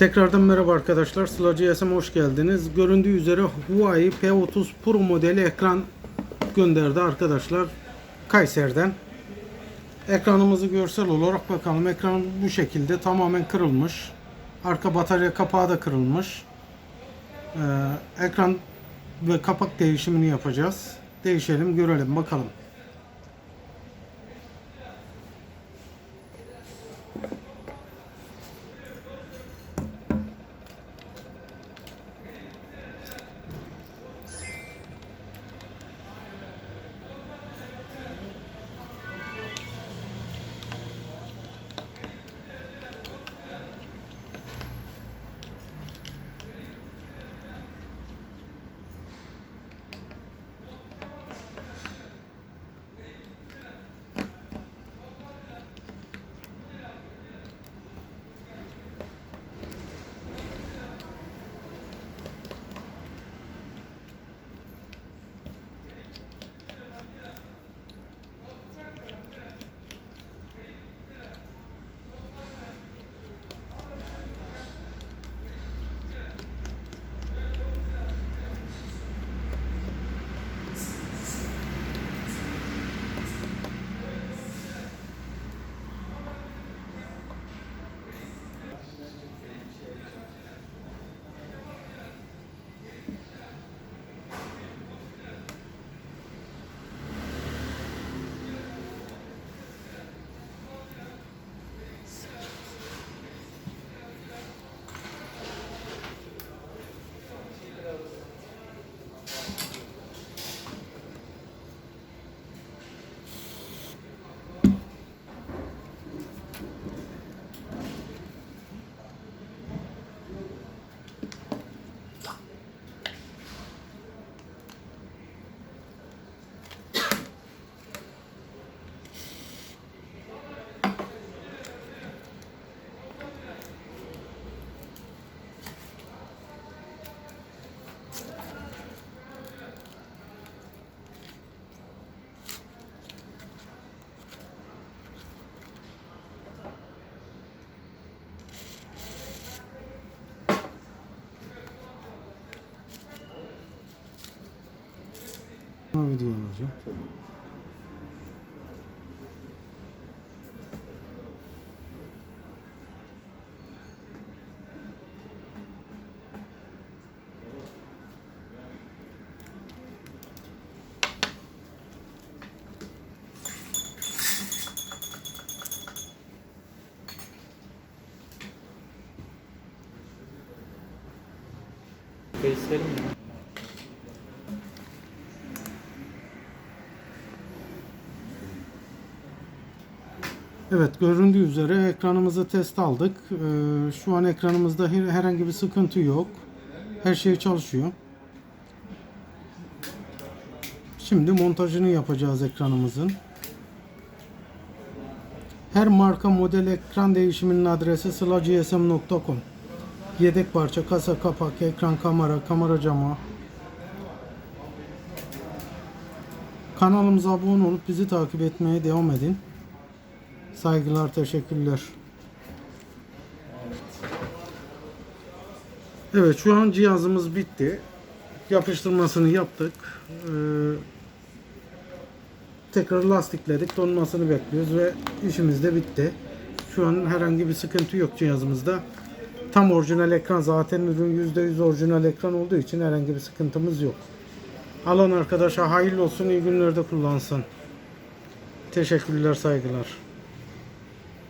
Tekrardan merhaba arkadaşlar. Sıla GSM'e hoş geldiniz. Göründüğü üzere Huawei P30 Pro modeli ekran gönderdi arkadaşlar. Kayseri'den. Ekranımızı görsel olarak bakalım. Ekran bu şekilde tamamen kırılmış. Arka batarya kapağı da kırılmış. Ee, ekran ve kapak değişimini yapacağız. Değişelim, görelim, bakalım. Video alacağım. Gösterim ya. Evet göründüğü üzere ekranımızı test aldık. Ee, şu an ekranımızda her- herhangi bir sıkıntı yok. Her şey çalışıyor. Şimdi montajını yapacağız ekranımızın. Her marka model ekran değişiminin adresi sılacsm.com Yedek parça, kasa, kapak, ekran, kamera, kamera camı. Kanalımıza abone olup bizi takip etmeye devam edin. Saygılar, teşekkürler. Evet, şu an cihazımız bitti. Yapıştırmasını yaptık. Ee, tekrar lastikledik, donmasını bekliyoruz ve işimiz de bitti. Şu an herhangi bir sıkıntı yok cihazımızda. Tam orijinal ekran zaten ürün %100 orijinal ekran olduğu için herhangi bir sıkıntımız yok. Alan arkadaşa hayırlı olsun, iyi günlerde kullansın. Teşekkürler, saygılar.